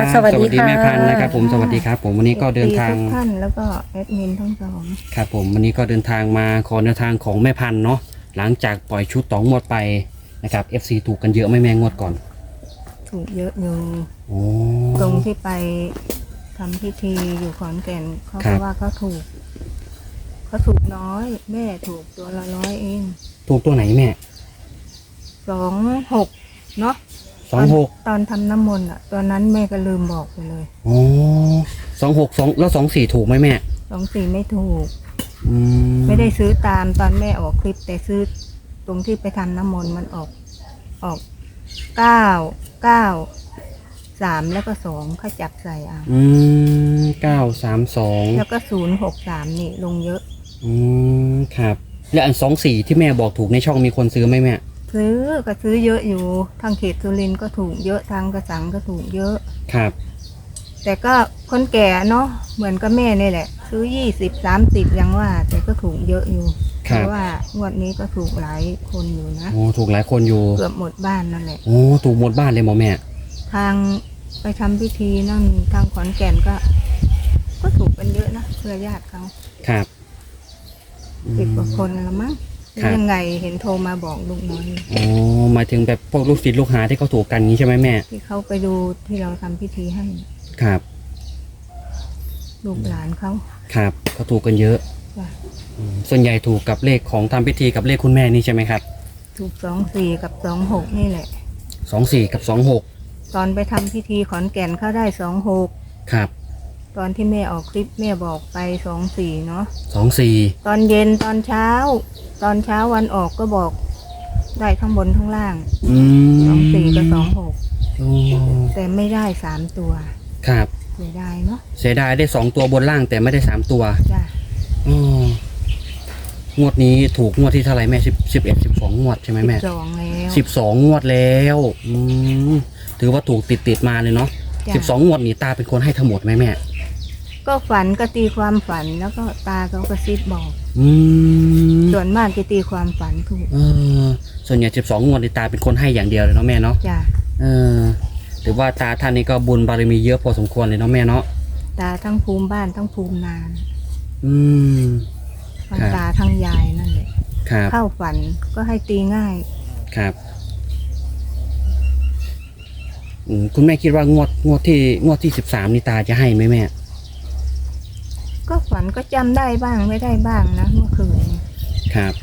บสวัสดีค่ะ แม่พันธุ์นะครับผมสวัสดีครับ ผมวันนี้ก็เดินทางทุกท่านแล้วก็แอดมินทั้งสองครับผมวันนี้ก็เดินทางมาขอแนวทางของแม่พันธุ์เนาะหลังจากปล่อยชุดตองงวดไปนะครับ FC ถูกกันเยอะไหม่แม่งวดก่อนถูกเยอะอยู่โอ้ ตรงที่ไปทำพิธีอยู่ขอนแก่นเขาครัก็บ ว่าเขาถูกเขาถูกน้อย แม่ถูกตัวละร้อยเองถูกตัวไหนแม่สองหกเนาะ สองหกตอนทำน้ำมนต์อะตอนนั้นแม่ก็ลืมบอกไปเลยโอ้สองหกสองแล้วสองสี่ถูกไหมแม่ สองสี่ไม่ถูก อืมไม่ได้ซื้อตามตอนแม่ออกคลิป แต่ซื้อตรงที่ไปทำน้ำมนต์มันออกออกเก้าเก้าสามแล้วก็สองเขาจับใส่เอาอืมเก้าสามสองแล้วก็ศูนย์หกสามนี่ลงเยอะ อืมครับ แล้วอันสองสี่ที่แม่บอกถูกในช่องมีคนซื้อไหมแม่ ซื้อก็ซื้อเยอะอยู่ทางเขตสุรินทร์ก็ถูกเยอะทางกระสังก็ถูกเยอะ ครับ แต่ก็คนแก่เนาะเหมือนกับแม่นี่แหละ ซื้อยี่สิบสามสิบยังว่า แต่ก็ถูกเยอะอยู่คเพรับราะว่างวดนี้ก็ถูกหลายคนอยู่นะโอ้ถูกหลายคนอยู่เกือบหมดบ้านนั่นแหละ โอ้ถูกหมดบ้านเลยหมอแม่ ทางไปทำพิธีนั่นทางขอนแก่นก็ ก็ถูกกันเยอะนะเพื่อญาติเขาครับสิบกว่าคนละมั้ง ครับ ยังไงเห็นโทรมาบอกลูกน้อยอ๋อหมายถึงแบบพวกลูกศิษย์ลูกหาที่เขาถูกกันนี้ใช่ไหมแม่ ที่เขาไปดูที่เราทำพิธีให้ครับ ลูกหลานเขาครับเขาถูกกันเยอะจ้ะอืมส่วนใหญ่ถูกกับเลขของทำพิธีกับเลขคุณแม่นี่ใช่ไหมครับถูกสองสี่กับสองหกนี่แหละ สองสี่กับสองหกตอนไปทำพิธีขอนแก่นเขาได้สองหกครับ ตอนที่แม่ออกคลิปแม่บอกไปสองสี่เนาะสองสี่ตอนเย็นตอนเช้า ตอนเช้าวันออกก็บอก ได้ข้างบนข้างล่างอืมสองสี่กับสองหกโอ้แต่ไม่ได้สามตัวครับ เสียดายเนาะเสียดายได้สองตัวบนล่างแต่ไม่ได้สามตัวจ้ะอ๋องวดนี้ถูกงวดที่เท่าไหร่แม่สิบสิบเอ็ดสิบสองงวดใช่ไหมสิแม่บสองแล้วสิบสองงวดแล้วอืมถือว่าถูกติดติดๆมาเลยเนาะจ้ะสิบสองงวดนี่ตาเป็นคนให้ทั้งหมดไหมแม่ ก็ฝันก็ตีความฝันแล้วก็ตาเขาก็ซิบบอก อืมส่วนมากจะตีความฝันถูกเออส่วนใหญ่สิบสองงวดนี่ตาเป็นคนให้อย่างเดียวเลยเนาะแม่เนาะจ้ะเออถือว่าตาท่านนี้ก็บุญบารมีเยอะพอสมควรเลยเนาะแม่เนาะตาทั้งภูมิบ้านทั้งภูมินานอืม ทั้งครับ ตาทั้งยายนั่นแหละครับเข้าฝันก็ให้ตีง่าย ครับอืมคุณแม่คิดว่างวดงวดที่งวดที่สิบสามนี่ตาจะให้ไหมแม่ ก็ฝันก็จำได้บ้างไม่ได้บ้างนะเมื่อคืน ครับ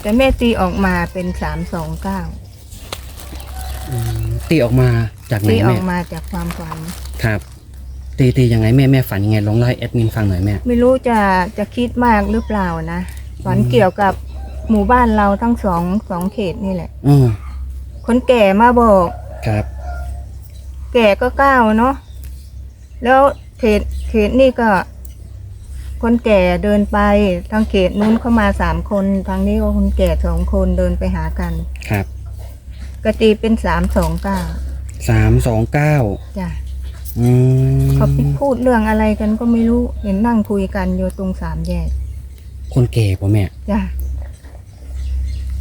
แต่แม่ตีออกมาเป็นสามสองเก้าตีออกมาจากไหนตีออแม่กมาจากความฝัน ครับ ตีตียังไงแม่แม่ฝันยังไงลองเล่าให้แอดมินฟังหน่อยแม่ ไม่รู้จะจะคิดมากหรือเปล่านะฝันเกี่ยวกับหมู่บ้านเราทั้งสองสองเขตนี่แหละอ๋อคนแก่มาบอก ครับ แก่ก็เก้าเนาะแล้ว เขตเขตนี่ก็ คนแก่เดินไปทางเขตนู้นเข้ามาสามคนทางนี้ก็คนแก่สองคนเดินไปหากันครับกตีเป็นสามสองเก้าสามสองเก้าจ้ะอืมเขาไปพูดเรื่องอะไรกันก็ไม่รู้เห็นนั่งคุยกันอยู่ตรงสามแยกคนแก่ป่ะแม่จ้ะ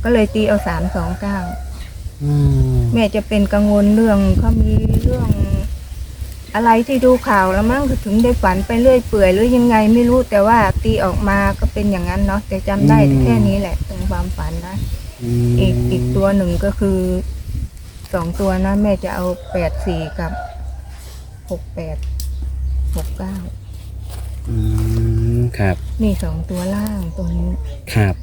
ก็เลยตีเอาสามสองเก้าอืมแม่จะเป็นกังวลเรื่องเขามีเรื่อง อะไรที่ดูข่าวแล้วมั้งถึงได้ฝันไปเรื่อยเปื่อยหรือยังไงไม่รู้แต่ว่าตีออกมาก็เป็นอย่างนั้นเนาะแต่จำได้แค่นี้แหละเป็นความฝันนะมอีกอีกตัวหนึ่งก็คือสองตัวนะแม่จะเอาแปดสี่กับหกแปดหกเก้าอืมครับนี่สองตัวล่างตัวนี้ครับ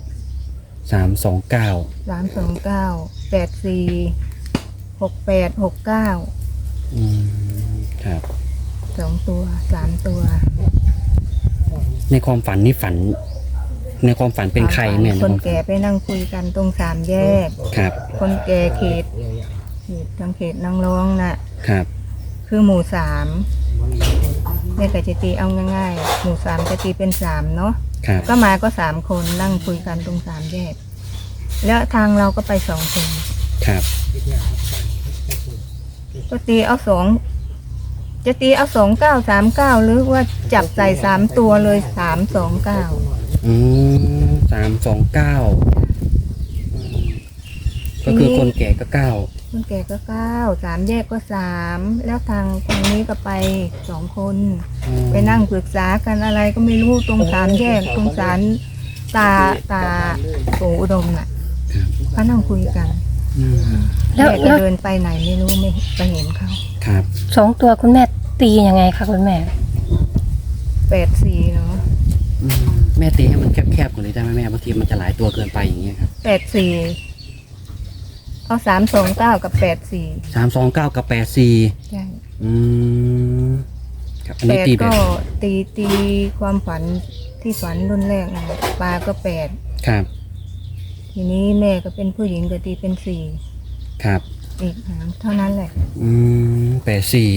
สามสองเก้าสามสองเก้าแปดสี่หกแปดหกเก้าอืม ครับ สองตัวสามตัว ในความฝันนี่ฝัน ในความฝันเป็นใครแม่ในคคนวามฝัแก่ไปนั่งคุยกันตรงสามแยก ครับ คนแก่เขตเขตทางเขตนางรองน่ะ ครับ คือหมู่สามแม่ก็จะตีเอาง่ายๆ หมู่สามจะตีเป็นสามเนาะ ครับ ก็มาก็สามคนนั่งคุยกันตรงสามแยก แล้วทางเราก็ไปสองคน ครับ ก็ตีเอาสอง จะตีเอาสองเก้าสามเก้าหรือว่าจับใส่สามตัวเลยสามสองเก้าอืมสามสองเก้าก็คือคนแก่ก็เก้าจคนแก่ก็เก้าสามแยกก็สามแล้วทางทางนี้ก็ไปสองคน ไปนั่งปรึกษากันอะไรก็ไม่รู้ตรงสามแยกตรงสารตาตาปู่อุดมน่ะครับก็นั่งคุยกันอืมแล้วแม่ก็แล้วเดินไปไหนไม่รู้ไม่ไปเห็นเขาครับสองตัวคุณแม่ ตียังไงคะคุณแม่ แปดสี่เนาะอืมแม่ตีให้มันแคบๆกว่านี้ได้ไหมแม่บางทีมันจะหลายตัวเกินไปอย่างเงี้ยครับแปดสี่เอาสามสองเก้ากับแปดสี่สามสองเก้ากับแปดสี่ใช่อืมครับอันแปนี้ดตีแบก็บตีตีความฝันที่ฝันรุ่นแรกนะปลาก็แปดครับทีนี้แม่ก็เป็นผู้หญิงก็ตีเป็นสี่ครับ อีกหางเท่านั้นแหละ อืมแปดสี่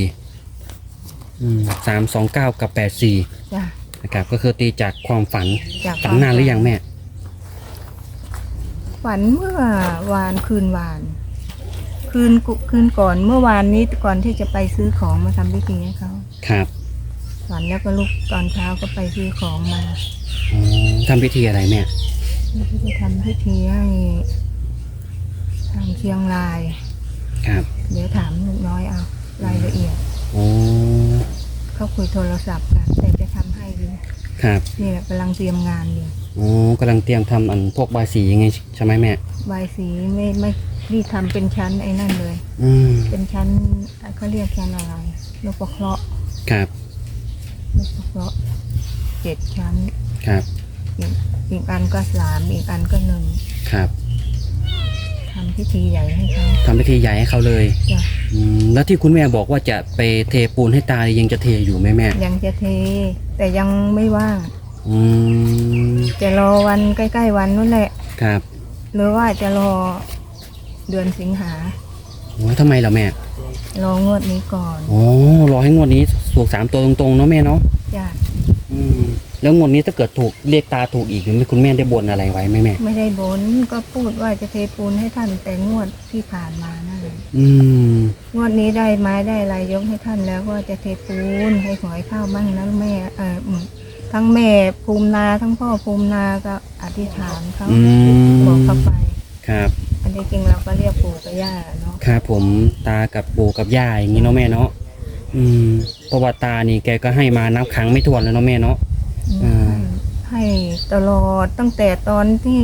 อืมสามสองเก้ากับแปดสี่จ้ะ นะครับ ก็คือตีจากความฝันจากฝันนานหรือยังแม่ ฝันเมื่อวานคืนวาน คืนกุคืนก่อนเมื่อวานนี้ก่อนที่จะไปซื้อของมาทำพิธีให้เขาครับฝันแล้วก็ลุกตอนเช้าก็ไปซื้อของมาอ๋อทำพิธีอะไรแม่ที่จะทำพิธีให้ทางเชียงราย ครับ เดี๋ยวถามลูกน้อยเอารายละเอียด โอ้เขาคุยโทรศัพท์กันแต่จะทำให้ดีครับนี่แหละกำลังเตรียมงานอยู่โอ้กำลังเตรียมทำอันพวกบายสียังไงใช่ไหมแม่ใบายสีไม่ไม่รีทำเป็นชั้นไอ้นั่นเลย อืมเป็นชั้นเขาเรียกชั้นอะไรลูกประเคราะห์ครับลูกประเคราะห์เจ็ดชั้น ครับอีกอีกอันก็สามอีกอันก็หนึ่งครับ ทำพิธีใหญ่ให้เขาทำพิธีใหญ่ให้เขาเลยจ้ะอืมแล้วที่คุณแม่บอกว่าจะไปเทปูนให้ตายังจะเทอยู่ไหมแม่ยังจะเท แต่ยังไม่ว่าง อืมจะรอวันใกล้ ๆ วันนู้นแหละ ครับหรือว่าจะรอเดือนสิงหา โอ้ทำไมล่ะแม่รองวดนี้ก่อนโอ้รอให้งวดนี้ถูกสามตัวตรงๆเนาะแม่เนาะจ้ะอืม แล้วงวดนี้ถ้าเกิดถูกเรียกตาถูกอีกคุณแม่ได้บนอะไรไว้ไหมแม่ ไม่ได้บนก็พูดว่าจะเทปูนให้ท่านแต่งวดที่ผ่านมานั่นแหละอืม งวดนี้ได้ไม้ได้อะไรยกให้ท่านแล้วก็จะเทปูนให้หอยข้าวบ้างนะแม่เอออืมทั้งแม่ภูมินาทั้งพ่อภูมินาก็อธิษฐานเขาอืม บอกเขาไป ครับ อันที่จริงเราก็เรียกปู่กับย่าเนาะครับผมตากับปู่กับย่าอย่างนี้เนาะแม่เนาะ อืมเพราะว่าตานี่แกก็ให้มานับครั้งไม่ถ้วนแล้วเนาะแม่เนาะอืม ให้ให้ตลอดตั้งแต่ตอนที่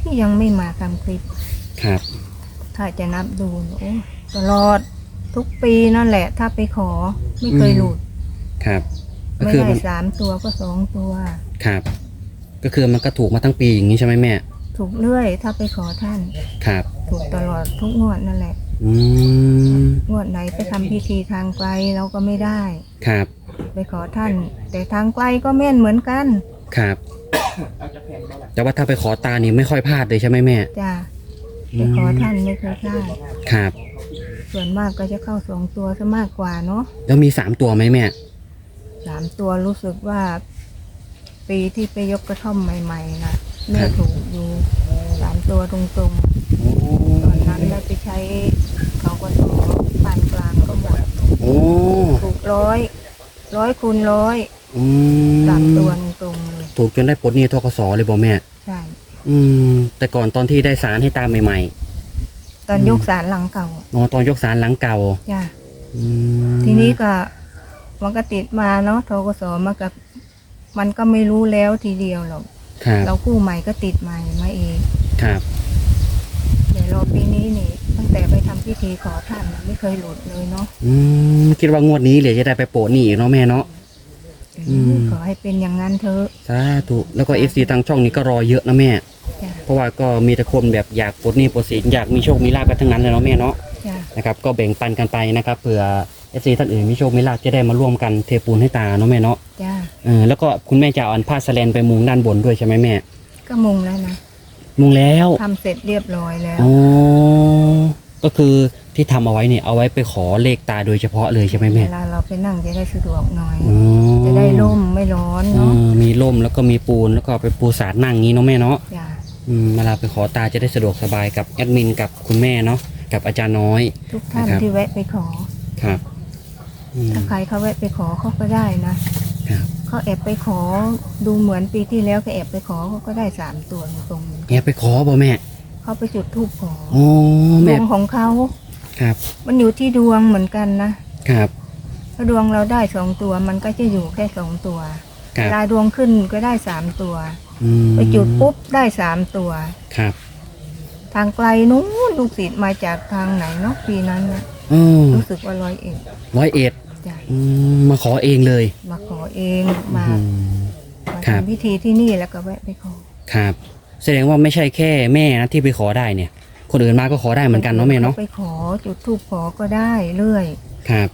ที่ยังไม่มาทำคลิป ครับ ถ้าจะนับดูโอ้ตลอดทุกปีนั่นแหละ ถ้าไปขอไม่เคยหลุด ครับ ก็ไม่คือได้มันสามตัวก็สองตัว ครับ ก็คือมันก็ถูกมาทั้งปีอย่างนี้ใช่ไหมแม่ ถูกเรื่อย ถ้าไปขอท่าน ครับ ถูกตลอดทุกงวดนั่นแหละ อืม งวดไหนไปทำพิธีทางไกลเราก็ไม่ได้ ครับ ไปขอท่าน แต่ทางไกลก็แม่นเหมือนกันครับ แต่ว่าถ้าไปขอตานี่ไม่ค่อยพลาดเลยใช่ไหมแม่ จ้าไปขอท่านไม่เคยพลาดครับ ส่วนมากก็จะเข้าสองตัวซะมากกว่าเนาะแล้วมีสามตัวไหมแม่ สามตัวรู้สึกว่า ปีที่ไปยกกระท่อมใหม่ๆนะแม่ครับถูกอยู่สามตัวตรงๆตอนนั้นได้ไปใช้เขาก็สอปานกลางก็หมดโอ้ถูกร้อย ร้อยคูณร้อยอืสามมตัวตรงๆเลยถูกจนได้ปลดหนี้ทกสเลยบอกแม่ ใช่ อืม แต่ก่อนตอนที่ได้สารให้ตาใหม่ตอนยกสารหลังเก่าๆอ๋อตอนยกสารหลังเก่าจ้ะอืมทีนี้ก็มันก็ติดมาเนาะทกสมากับ มันก็ไม่รู้แล้วทีเดียวหรอกครับเรากู้ใหม่ก็ติดใหม่มาเองครับ เดี๋ยวรอปีนี้นี่ตั้ง แต่ไปทำพิธีขอท่านน่ะไม่เคยหลุดเลยเนาะอืมคิดว่างวดนี้เหลือจะได้ไปโปะหนี้อีกเนาะแม่เนาะ อืม ขอให้เป็นอย่างนั้นเถอะสาธุแล้วก็เอฟซีทางช่องนี้ก็รอเยอะนะแม่ จ้ะเพราะว่าก็มีแต่คนแบบอยากปลดหนี้ปลดสินอยากมีโชคมีลาภกันทั้งนั้นเลยเนาะแม่เนาะ จ้ะนะครับก็แบ่งปันกันไปนะครับเผื่อเอฟซีท่านอื่นมีโชคมีลาภจะได้มาร่วมกันเทปูนให้ตาเนาะแม่เนาะจ้ะเออแล้วก็คุณแม่จะเอาอันผ้าสแลนไปมุงด้านบนด้วยใช่ไหมแม่ ก็มุงแล้วนะมุงแล้วทำเสร็จเรียบร้อยแล้ว อ๋อ ก็คือที่ทำเอาไว้เนี่ยเอาไว้ไปขอเลขตาโดยเฉพาะเลยใช่ไหมแม่เวลาเราไปนั่งจะได้สะดวกหน่อยอ๋อจะได้ร่มไม่ร้อนเอเนาะอมีร่มแล้วก็มีปูนแล้วก็ไปปูสาดนั่งงี้เนาะแม่เนาะ จ้ะอืมเวลาไปขอตาจะได้สะดวกสบายกับแอดมินกับคุณแม่เนาะกับอาจารย์น้อย ทุกท่านนะครับ ที่แวะไปขอ ครับอืม ถ้าใครเขาแวะไปขอเขาก็ได้นะครับ เขาแอบไปขอดูเหมือนปีที่แล้วก็แอบไปขอเขาก็ได้สามตัวตรงแอบไปขอบ่แม่ๆ เขาไปจุดธูปขอโอ้ดแม่วงของเขา ครับมันอยู่ที่ดวงเหมือนกันนะครับถ้าดวงเราได้สองตัว มันก็จะอยู่แค่สองตัวครัเวบลาดวงขึ้นก็ได้สามตัว อืมไปจุดปุ๊บได้สามตัว ครับทางไกลนู้นลูกศิษย์มาจากทางไหนเนาะปีนั้นนะอืมรู้สึกว่าร้อยเอ็ดร้อยเอ็ดจ้ะอืมมาขอเองเลยมาขอเองมาอืม มาครับ ทำพิธีที่นี่แล้วก็แวะไปขอครับ แสดงว่าไม่ใช่แค่แม่นะที่ไปขอได้เนี่ย คนอื่นมาก็ขอได้เหมือนกันเนาะแม่เนาะไปขอจุดธูปขอก็ได้เรื่อย ครับ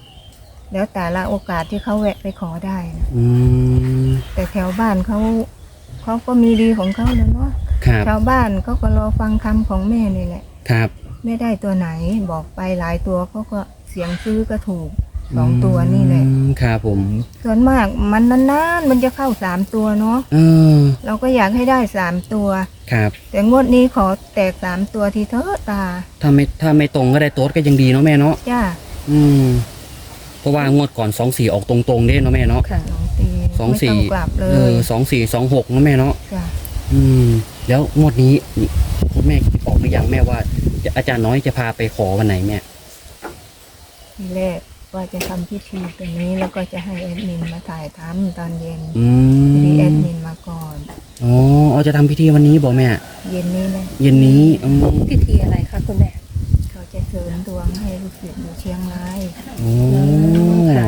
แล้วแต่ละโอกาสที่เขาแวะไปขอได้นะอืมแต่แถวบ้านเขาเขาก็มีดีของเขาแล้วเนาะครับชาวบ้านเขาก็รอฟังคำของแม่นี่แหละ ครับแม่ได้ตัวไหนบอกไปหลายตัวเขาก็เสียงซื้อก็ถูก สองตัวนี่แหละอืมครับผม ส่วนมากมันนานๆมันจะเข้าสามตัวเนาะเออ เราก็อยากให้ได้สามตัว ครับ แต่งวดนี้ขอแตกสามตัวทีเถอะตาถ้าไม่ถ้าไม่ตรงก็ได้โต๊ดก็ยังดีเนาะแม่เนาะ จ้าอืม เพราะว่างวดก่อนสองสี่ออกตรงๆเด้เนาะแม่เนาะ ค่ะสองตีสองไม่สี่ต้องกลับเลเอยอสองสี่สองหกเนาะแม่เนาะ จ้าอืม แล้วงวดนี้คุณแม่คิดออกหรือยังแม่ว่าจะอาจารย์น้อยจะพาไปขอวันไหนแม่ทีแรก ว่าจะทำพิธีตรงนี้แล้วก็จะให้แอดมินมาถ่ายทำตอนเย็นอืพอดีแอมดมินมาก่อน อ๋อเอาจะทำพิธีวันนี้บอกแม่ เย็นนี้เลยเย็นนี้อืมพิธีอะไรคะคุณแม่ เขาจะเสริมดวงให้ลูกศิษย์อยู่เชียงรายโอ้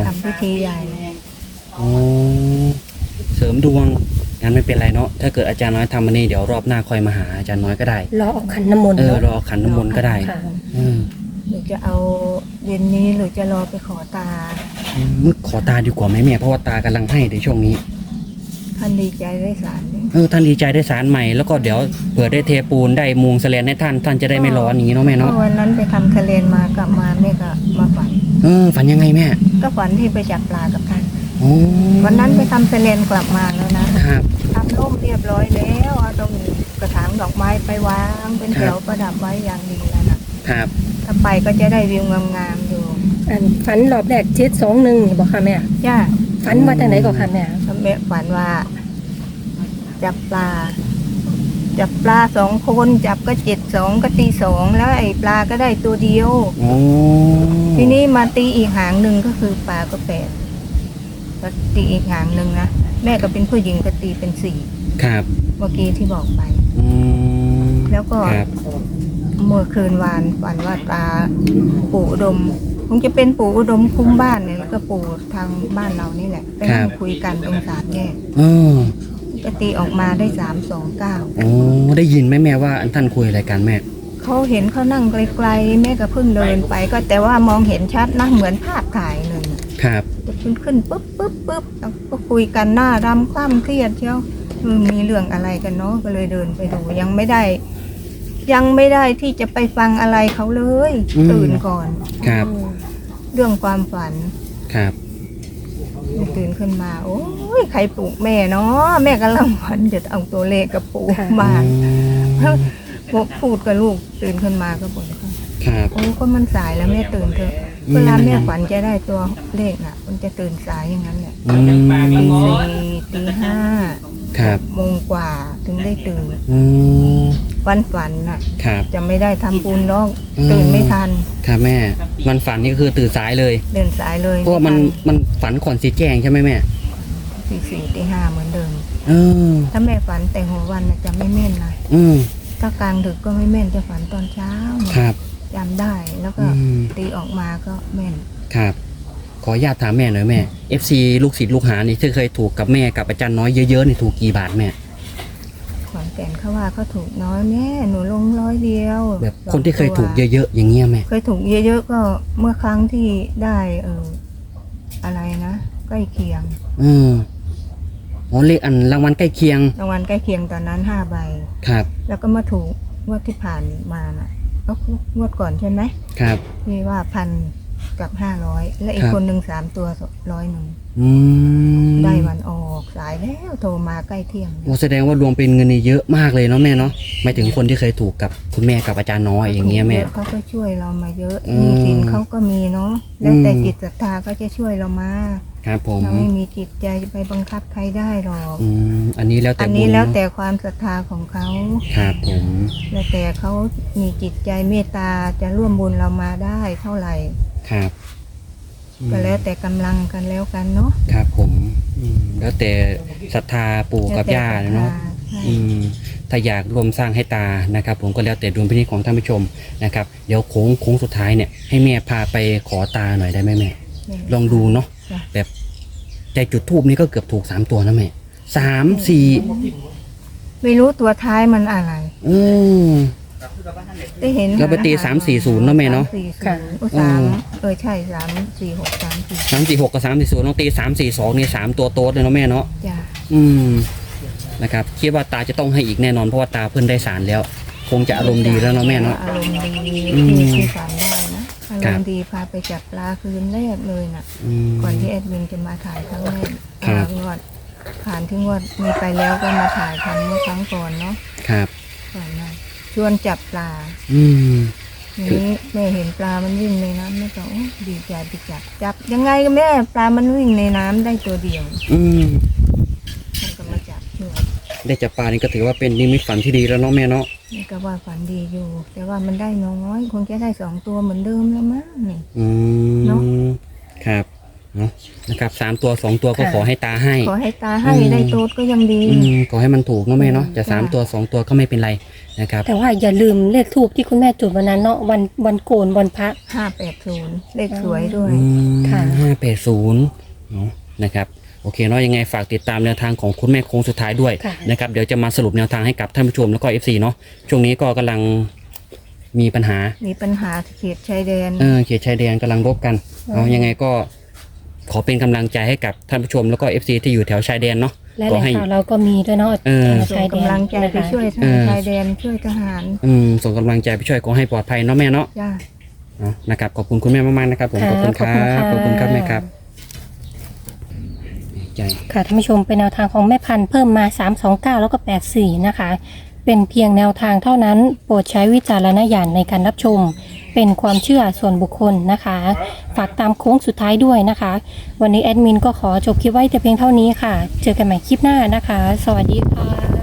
ทำพิธีใหญ่โอ้เสริมดวงงั้นไม่เป็นไรเนาะถ้าเกิดอาจารย์น้อยทำวันนี้เดี๋ยวรอบหน้าคอยมาหาอาจารย์น้อยก็ได้ รอออกขันน้ำมนต์เออเนาะรอขันน้ำมนต์ก็ได้ค่ะ อืม หรือจะเอาเย็นนี้หรือจะรอไปขอตามึกขอตาดีกว่าไหมแม่เพราะว่าตากำลังให้ในช่วงนี้ ท่านดีใจได้สารนี่เออท่านดีใจได้สารใหม่แล้วก็เดี๋ยวเผื่อได้เทปูนได้มุงแสลนให้ท่านท่านจะได้ไม่ร้อนอย่างนี้เนาะแม่เพเนาะราะวันนั้นไปทำทะเลนมากลับมาแม่ก็มาฝัน เออฝันยังไงแม่ก็ฝันที่ไปจับปลากับท่านโอ้วันนั้นไปทำทะเลนกลับมาแล้วนะครับ ทำร่มเรียบร้อยแล้วเอาตรงกระถางดอกไม้ไปวางเป็นแถวประดับไว้อย่างดีแล้วนะครับ ถ้าไปก็จะได้วิวงามๆอยู่อันฝันรอบแรกเจ็ดสองหนึ่งนี่บอกค่ะแม่จ้าฝันว่าจังไหนก็ค่ะแม่ถ้าแม่ฝันว่า จับปลา จับปลาสองคนจับก็เจ็ดสองก็ตีสองแล้วไอ้ปลาก็ได้ตัวเดียว โอ้ทีนี้มาตีอีกหางหนึ่งก็คือปลาก็แปดก็ตีอีกหางหนึ่งนะแม่ก็เป็นผู้หญิงก็ตีเป็นสี่ครับ เมื่อกี้ที่บอกไป อืมแล้วก็ครับ เมื่อคืนวานฝันว่าตาปู่อุดมคงจะเป็นปู่อุดมคุ้มบ้านเนี่ยแล้วก็ปู่ทางบ้านเรานี่แหละไปนั่งคุยกันตรงสามแยกเออก็ตีออกมาได้สามสองเก้าโอ้ได้ยินไหมแม่ว่าอันท่านคุยอะไรกันแม่เขาเห็นเขานั่งไกลๆแม่ก็เพิ่งเดินไป ก็แต่ว่ามองเห็นชัดนะเหมือนภาพถ่ายเลยครับจะขึ้นขึ้นปุ๊บปุ๊บปุ๊บแล้วก็คุยกันหน้าดำคล้ำเครียดเชียวเออมีเรื่องอะไรกันเนาะก็เลยเดินไปดูยังไม่ได้ ยังไม่ได้ที่จะไปฟังอะไรเขาเลยตื่นก่อนครับ เรื่องความฝัน ครับ ตื่นขึ้นมา โอ้ยใครปลุกแม่เนาะแม่กำลังฝันจะเอาตัวเลขกับปู่ค่ะ มาอืมบอกพูดกับลูกตื่นขึ้นมาก็บอกว่าครับ โอ้ก็มันสายแล้วแม่ตื่นเถอะอืม เวลาแม่ฝันจะได้ตัวเลขน่ะ มันจะตื่นสายอย่างนั้นแหละอืมตีสี่ตีห้า ครับโมงกว่าถึงได้ตื่น อืมวันฝันน่ะ ครับจะไม่ได้ทำบุญหรอกอืมตื่นไม่ทัน ครับแม่ มันฝันนี่ก็คือตื่นสายเลย เดินสายเลยเพราะว่ามันมันฝันก่อนสีแจ้งใช่ไหมแม่ตีสี่ตีห้าเหมือนเดิม เออถ้าแม่ฝันแต่หัววันน่ะจะไม่แม่นนะอืมถ้ากลางดึกก็ไม่แม่นจะฝันตอนเช้าเนี่ยครับ จำได้แล้วก็อืม ตีออกมาก็แม่น ครับ ขออนุญาตถามแม่หน่อยแม่ FC ลูกศิษย์ลูกหานี่ที่เคยถูกกับแม่กับอาจารย์น้อยเยอะๆนี่ถูกกี่บาทแม่ ขอนแก่นเขาว่าเขาถูกน้อยแม่หนูลงร้อยเดียวแบบคนที่เคยถูกเยอะๆอย่างเงี้ยแม่ เคยถูกเยอะๆก็เมื่อครั้งที่ได้เอออะไรนะใกล้เคียงอืมอ๋อเลขอันรางวัลใกล้เคียง รางวัลใกล้เคียงตอนนั้นห้าใบ ครับ แล้วก็มาถูกงวดที่ผ่านมาน่ะก็งวดก่อนใช่ไหมครับ ที่ว่าพัน กับห้าร้อยและอีคกรับคนหนึ่งสามตัวร้อยหนึ่งอืมได้วันออกสายแล้วโทรมาใกล้เที่ยงโอ้แสดงว่ารวมเป็นเงินนี่เยอะมากเลยเนาะแม่เนาะหมายถึงคนที่เคยถูกกับคุณแม่กับอาจารย์น้อยอย่างเงี้ยแม่ถูกอะเขาก็ช่วยเรามาเยอะอืมมีสินเขาก็มีเนาะแล้วแต่อืมจิตศรัทธาก็จะช่วยเรามาครับผมเราไม่มีจิตใจจะไปบังคับใครได้หรอกอืมอันนี้แล้วแต่อันบุนี้ญแล้วเนาะแต่ความศรัทธาของเขาครับผมแล้วแต่เขามีจิตใจเมตตาจะร่วมบุญเรามาได้เท่าไหร่ ครับอืมก็แล้วแต่กำลังกันแล้วกันเนาะครับผมอืมแล้วแต่ศรัทธาปู่กับย่าแล้วแต่ศรัทธเนาะใช่อืมถ้าอยากรวมสร้างให้ตานะครับ ผมก็แล้วแต่ดวงพินิจของท่านผู้ชมนะครับเดี๋ยวโค้งโค้งสุดท้ายเนี่ยให้แม่พาไปขอตาหน่อยได้ไหมแม่ลองดูเนาะจ้ะ แบบใจจุดทูบนี่ก็เกือบถูกสามตัวนะแม่สามสี่ไม่รู้ตัวท้ายมันอะไร อืม ได้เห็นเราไปตีหสามสี่ศูนย์เนอะแม่เนอะ สสี่ศูค่ะนย์โอ้สามเออใช่สามสี่หกสามสี่สามสี่หกกับสามสี่ศูนย์ต้องตีสามสี่สองนี่สามตัวโต๊ดเลยเนาะแม่เนาะจ้ะอืมนะครับคิดว่าตาจะต้องให้อีกแน่นอนเพราะว่าตาเพิ่นได้สารแล้ว คงจะอารมณ์ดีแล้วเนาะแม่เนาะ อารมณ์ดีอืม ที่ที่ฝันได้นะอารครัมบณ์ดีพาไปจับปลาคืนแรกเลยน่ะ อืม ก่อนที่แอดมินจะมาถ่ายครั้งแรกครับงวดผ่านที่งวดมีไปแล้วก็มาถ่ายทำเมื่อครั้งก่อนเนาะครับ ก่อนนั้น ชวนจับปลาอืม ทีนี้แม่เห็นปลามันวิ่งในน้ำแม่ก็โอ้ดีใจไปจับจับยังไงก็แม่ปลามันวิ่งในน้ำได้ตัวเดียวอืม มันก็มาจับช่วยได้จับปลานี่ก็ถือว่าเป็นนิมิตฝันที่ดีแล้วเนาะแม่เนาะนี่ก็ว่าฝันดีอยู่ แต่ว่ามันได้น้อยคงจะได้สองตัวเหมือนเดิมแล้วมั้งนี่ อืเนาะ มครับเนาะนะครับสามตัวสองตัวก็ค่ะ ขอให้ตาให้ ขอให้ตาให้อืม ได้โต๊ดก็ยังดี อืมขอให้มันถูกเนาะแม่เนาะจะจ้ะสามตัวสองตัวก็ไม่เป็นไร นะครับ แต่ว่าอย่าลืมเลขทูบที่คุณแม่จุดวันนั้นเนาะวันวันโกนวันพระ ห้าแปดศูนย์เลขสวยด้วยอืมค่ะ ห้าแปดศูนย์เนาะนะครับ โอเคเนาะยังไงฝากติดตามแนวทางของคุณแม่โค้งสุดท้ายด้วยค่ะ นะครับ เดี๋ยวจะมาสรุปแนวทางให้กับท่านผู้ชมแล้วก็ FC เนาะ ช่วงนี้ก็กำลังมีปัญหา มีปัญหาเขตชายแดน เออเขตชายแดนกำลังรบกันอืมเอายังไงก็ขอเป็นกำลังใจให้กับท่านผู้ชมแล้วก็ FC ที่อยู่แถวชายแดนเนาะ และก็แหล่งให้ ข่าวเราก็มีด้วยเนาะเออ ส่ชางยแดนกำลังใจไปนะคะช่วยทางเออชายแดนช่วยทหารอืมส่งกำลังใจไปช่วยขอให้ปลอดภัยเนาะแม่เนาะจ้า เนาะนะครับขอบคุณคุณแม่มากๆนะครับผมขอบคุณครับขอบคุณครับแม่ครับใจ ค่ะท่านผู้ชมเป็นแนวทางของแม่พันธุ์เพิ่มมา 329 แล้วก็ 84 นะคะ เป็นเพียงแนวทางเท่านั้น โปรดใช้วิจารณญาณในการรับชม เป็นความเชื่อส่วนบุคคลนะคะ ฝากตามโค้งสุดท้ายด้วยนะคะ วันนี้แอดมินก็ขอจบคลิปไว้แต่เพียงเท่านี้ค่ะ เจอกันใหม่คลิปหน้านะคะ สวัสดีค่ะ